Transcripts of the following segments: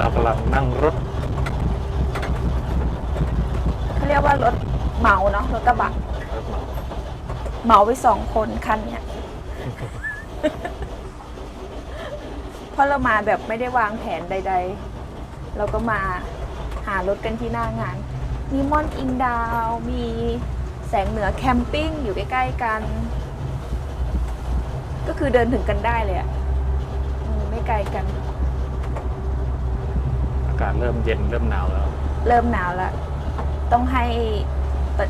เรากำลังนั่งรถเขาเรียกว่ารถเหมาเนาะรถกระบะเหมาไปสองคนคันเนี้ยเพราะเรามาแบบไม่ได้วางแผนใด ๆ เราก็มาหารถกันที่หน้างาน มีม่อนอิงดาว มีแสงเหนือแคมปิ้งอยู่ใกล้ๆกัน ก็คือเดินถึงกันได้เลยอะอืมไม่ไกลกันอากาศเริ่มเย็นเริ่มหนาวแล้ว เริ่มหนาวแล้ว ต้องให้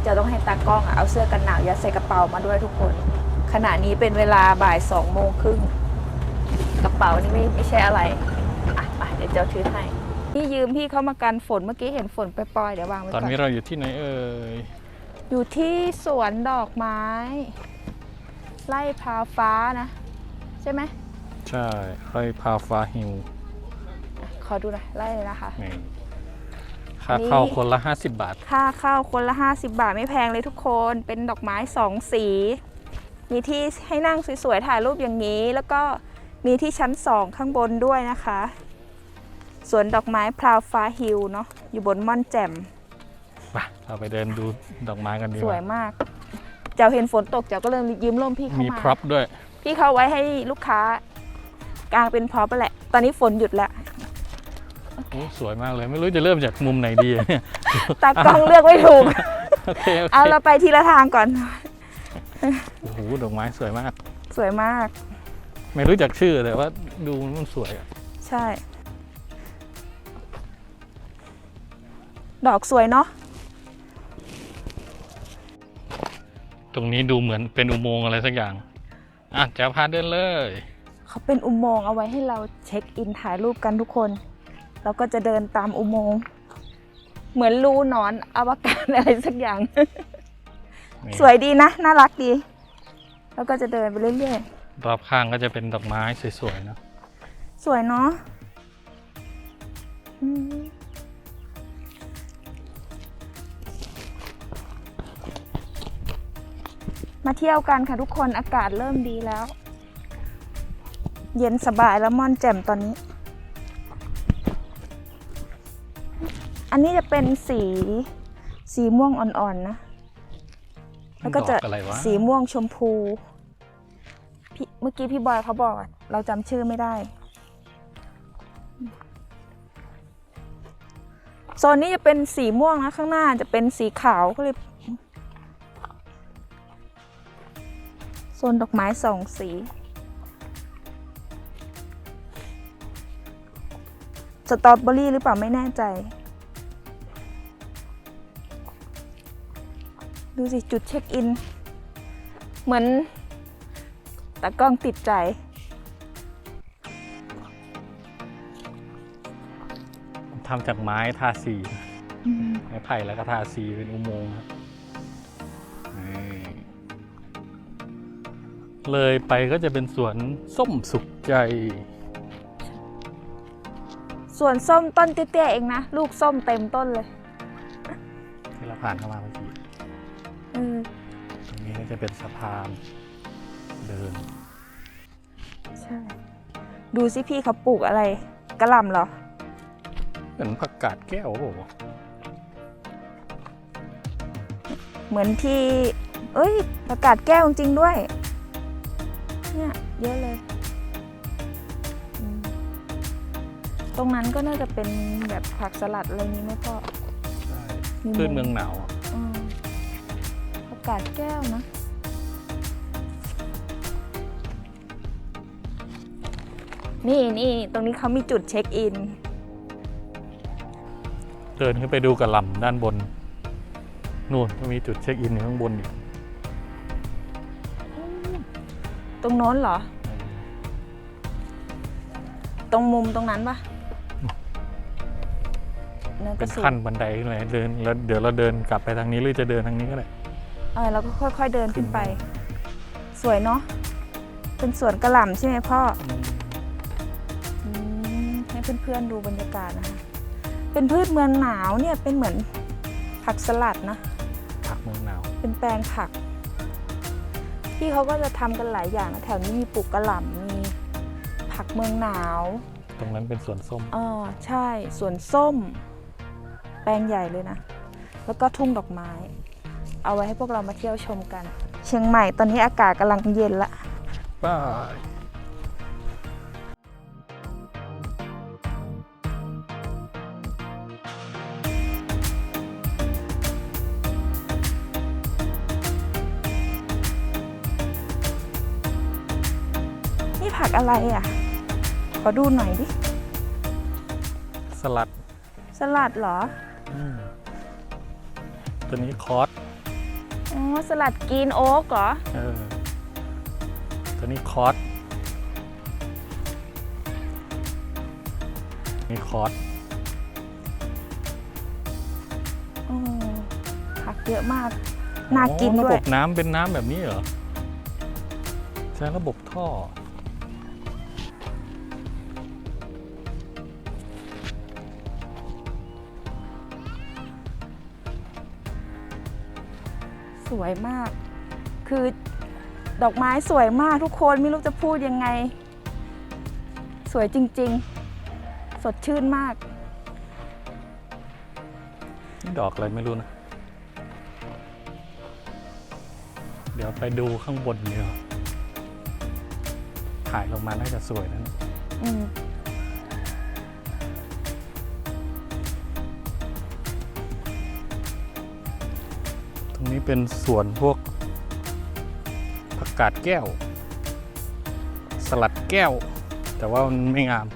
จะต้องให้ตากล้องอะเอาเสื้อกันหนาวยัดใส่กระเป๋ามาด้วยทุกคน ขณะนี้เป็นเวลาบ่ายสองโมงครึ่งกระเป๋านี่ไม่ไม่ใช่อะไรอะมาเดี๋ยวเจ้าถือให้พี่ยืมพี่เขามากันฝนเมื่อกี้เห็นฝนปล่อยๆเดี๋ยววางไว้ตก่อนอนนี้เราอยู่ที่ไหนเอ่ยอยู่ที่สวนดอกไม้ ไล่พราวฟ้านะ ใช่ไหม ใช่ไรพาฟ้าฮิว อะขอดูหน่อยไล่เลยนะคะ นี่ค่านี่เข้าคนละ 50 บาท ค่าเข้าคนละ 50 บาทไม่แพงเลยทุกคน เป็นดอกไม้สองสี มีที่ให้นั่งสวยๆ ถ่ายรูปอย่างนี้ แล้วก็มีที่ชั้นสองข้างบนด้วยนะคะ สวนดอกไม้พราวฟ้าฮิลเนาะ อยู่บนม่อนแจ่ม ไปเราไปเดินดูดอกไม้กันดีสกวว่ายมาก เจ้าเห็นฝนตกเจ้าก็เลยยืมร่มพี่เขามีมา พร็อพด้วย พี่เขาไว้ให้ลูกค้ากางเป็นพร็อพไปแหละ ตอนนี้ฝนหยุดแล้ว โอ้สวยมากเลยไม่รู้จะเริ่มจากมุมไหนดีเนี่ยตากล้องเลือกไม่ถูก โอเคโอเคเอาเราไปทีละทางก่อน โอ้โหดอกไม้สวยมาก สวยมาก ไม่รู้จักชื่อแต่ว่าดูมันสวยอะใช่ ดอกสวยเนาะ ตรงนี้ดูเหมือนเป็นอุโมงค์อะไรสักอย่างอะจะพาเดินเลย เขาเป็นอุโมงค์เอาไว้ให้เราเช็คอินถ่ายรูปกันทุกคน เราก็จะเดินตามอุโมงค์เหมือนรูหนอนอวกาศอะไรสักอย่าง นี่สวยดีนะ น่ารักดี แล้วก็จะเดินไปเรื่อยรอบข้างก็จะเป็นดอกไม้สวยๆเนอะๆ สวยเนาะอืมมาเที่ยวกันค่ะทุกคนอากาศเริ่มดีแล้ว เย็นสบายแล้วม่อนแจ่มตอนนี้ อันนี้จะเป็นสีสีม่วงอ่อนๆนะ แล้วก็จะดออะไรวะสีม่วงชมพูพี่เมื่อกี้พี่บอยเขาบอกอะเราจำชื่อไม่ได้ โซนนี้จะเป็นสีม่วงนะข้างหน้าจะเป็นสีขาวก็เลยโซนดอกไม้สองสีสตรอเบอรี่หรือเปล่าไม่แน่ใจ ดูสิ จุดเช็คอิน เหมือนตากล้องติดใจทำจากไม้ทาสีไม้ไผ่แล้วก็ทาสีเป็นอุโมงค์ครับนี่เลยไปก็จะเป็นสวนส้มสุขใจส่วนส้มต้นเตี้ยๆเองนะ ลูกส้มเต็มต้นเลย ที่เราผ่านเข้ามาเมื่อกี้เออตรงนี้ก็จะเป็นสะพานเดิน ใช่ ดูสิพี่เขาปลูกอะไรกระหล่ำเหรอ เหมือนผักกาดแก้วโอ้โหเหมือนที่ เอ้ยประกาศแก้วจริงๆด้วย เนี่ยเยอะเลยอืมตรงนั้นก็น่าจะเป็นแบบผักสลัดอะไรนี้ไหมพ่อมีพืชเมืองหนาวอะอืมประ กาศแก้วนะ นี่นี่ตรงนี้เขามีจุดเช็คอิน เดินขึ้นไปดูกระหล่ำด้านบน นู่นก็มีจุดเช็คอินอยู่ข้างบนอีกตรงโน้นเหรอ ตรงมุมตรงนั้นปะนั่นก็เป็นสูงขั้นบันไดขึ้นเลยเดินแล้วเดี๋ยวเราเดินกลับไปทางนี้หรือจะเดินทางนี้ก็ได้ เออเราก็ค่อยๆเดินขึ้นไป สวยเนาะเป็นสวนกระหล่ำใช่ไหมพ่ออืมให้เพื่อนๆดูบรรยากาศนะคะเป็นพืชเมืองหนาวเนี่ยเป็นเหมือนผักสลัดนะผักเมืองหนาว เป็นแปลงผัก ที่เขาก็จะทำกันหลายอย่างนะแถวนี้มีปลูกกระหล่ำมีผักเมืองหนาว ตรงนั้นเป็นสวนส้ม อ๋อใช่สวนส้ม แปลงใหญ่เลยนะ แล้วก็ทุ่งดอกไม้ เอาไว้ให้พวกเรามาเที่ยวชมกัน เชียงใหม่ตอนนี้อากาศกำลังเย็นละป้านี่ผักอะไรอะ ขอดูหน่อยดิ สลัดสลัดเหรอ อืมตัวนี้คอส อ๋อสลัดกรีนโอ๊กเหรอ เออ ตัวนี้คอสนี่คอสอ๋อผักเยอะมาก น่ากินอ๋อด้ระวบยบน้ำเป็นน้ำแบบนี้เหรอ ใช้ระบบท่อ สวยมาก คือดอกไม้สวยมากทุกคนไม่รู้จะพูดยังไง สวยจริง ๆ สดชื่นมากนี่ดอกอะไรไม่รู้นะ เดี๋ยวไปดูข้างบนเนีกว่ยถ่ายลงมาน่าจะสวยนะอืม รงนี้เป็นสวนพวกผักกาดแก้ว สลัดแก้ว แต่ว่ามันไม่งาม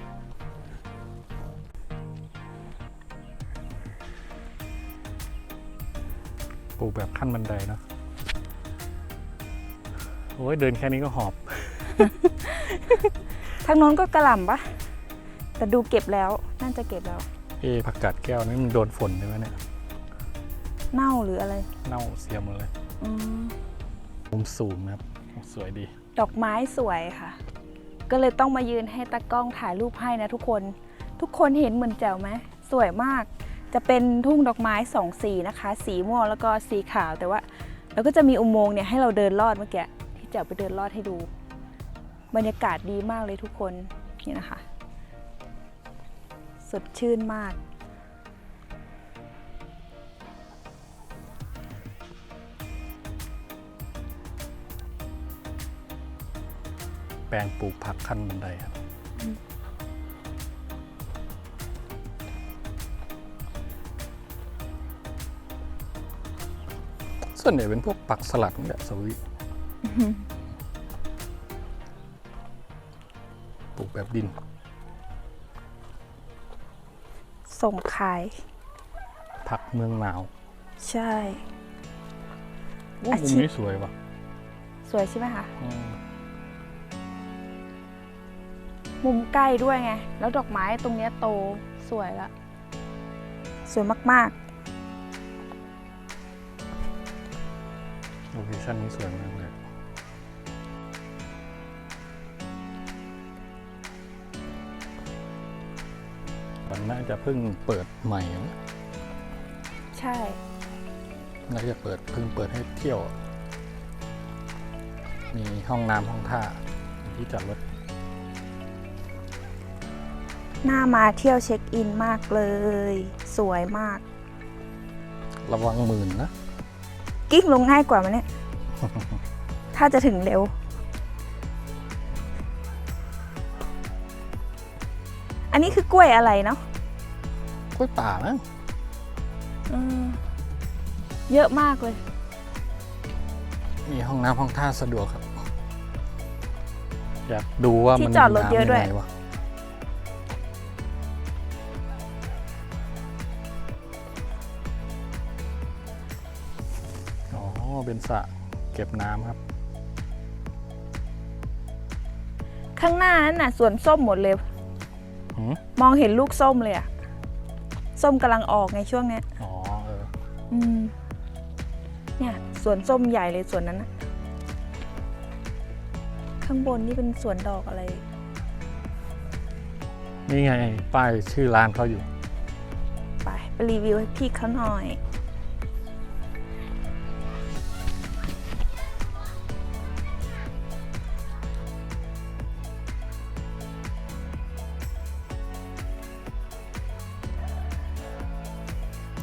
ปลูกแบบขั้นบันไดเนอะโอ้ยเดินแค่นี้ก็หอบ ทางโน้นก็กระหล่ำปะแต่ดูเก็บแล้ว น่าจะเก็บแล้ว เอะผักกาดแก้วนี่มันโดนฝนใช่ไหมเนี่ย เน่าหรืออะไร เน่าเสียหมดเลยอืมมุมสูงนะครับ สวยดี ดอกไม้สวยค่ะ ก็เลยต้องมายืนให้ตากล้องถ่ายรูปให้นะทุกคน ทุกคนเห็นเหมือนแจ๋วไหมสวยมาก จะเป็นทุ่งดอกไม้สองสีนะคะ สีม่วงแล้วก็สีขาวแต่ว่า แล้วก็จะมีอุโมงค์เนี่ยให้เราเดินลอดเมื่อกี้ที่แจ๋วไปเดินลอดให้ดู บรรยากาศดีมากเลยทุกคนนี่นะคะ สดชื่นมาก ลงปลูกผักขั้นบันไดครับส่วนใหญ่เป็นพวกปักสลัดนี่แหละสวิปลูกแบบดิน ส่งขาย ผักเมืองหนาว ใช่ โอ้อามุมชีพ นี้สวยว่ะ สวยใช่ไหมคะ อืม มุมใกล้ด้วยไง แล้วดอกไม้ตรงเนี้ยโตสวยละ สวยมากโลเคชั่นนี้สวยมากเลยมันน่าจะเพิ่งเปิดใหม่นะๆ ใช่ น่าจะเปิดเพิ่งเปิดให้เที่ยว มีห้องน้ำห้องท่ามีที่จอดรถ น่ามาเที่ยวเช็คอินมากเลย สวยมาก ระวังหมื่นนะ กิ้งลงง่ายกว่าไหมเนี่ย ถ้าจะถึงเร็ว อันนี้คือกล้วยอะไรเนาะกล้วยป่านะอืมเยอะมากเลย มีห้องน้ำห้องท่าสะดวกครับ อยากดูว่าที่มันจอดรถเยอะด้วย มีน้ำงไงะ เป็นสระเก็บน้ำครับ ข้างหน้านั่นน่ะสวนส้มหมดเลย หืมมองเห็นลูกส้มเลยอะส้มกำลังออกไงช่วงเนี้ย อ๋อเอออืม เนี่ยสวนส้มใหญ่เลยสวนนั้นนะข้างบนนี่เป็นสวนดอกอะไร นี่ไงป้ายชื่อร้านเขาอยู่ ไปไปรีวิวให้พี่เขาหน่อย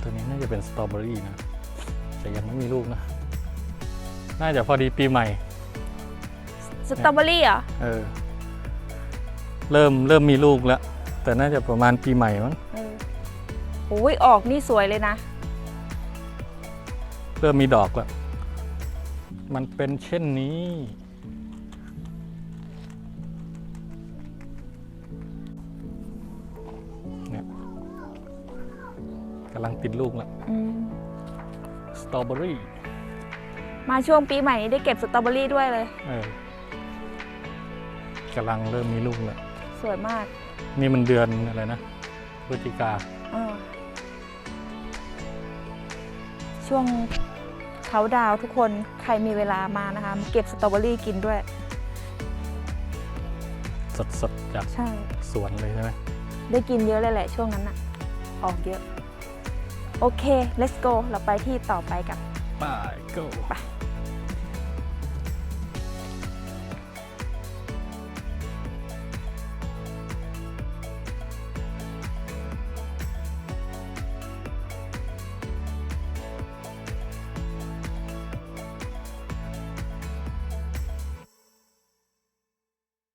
ตัวนี้น่าจะเป็นสตรอเบอรี่นะ แต่ยังไม่มีลูกนะ น่าจะพอดีปีใหม่ สตรอเบอรี่เหรอ เออ เริ่มเริ่มมีลูกแล้ว แต่น่าจะประมาณปีใหม่มั้ง เออโอ้ยออกนี่สวยเลยนะ เริ่มมีดอกแล้ว มันเป็นเช่นนี้ำลังติดลูกแล้วอืมสตรอเบอรี่มาช่วงปีใหม่นี้ได้เก็บสตรอเบอรี่ด้วยเลย เออกำลังเริ่มมีลูกแล้ว สวยมากนี่มันเดือนอะไรนะพฤศจิกาเออช่วงเขาดาวน์ทุกคนใครมีเวลามานะคะมาเก็บสตรอเบอรี่กินด้วย สดๆจากใช่ สวนเลยใช่ไหมได้กินเยอะเลยแหละช่วงนั้นอะออกเยอะ โอเค let's go เราไปที่ต่อไปกัน ไป go ไป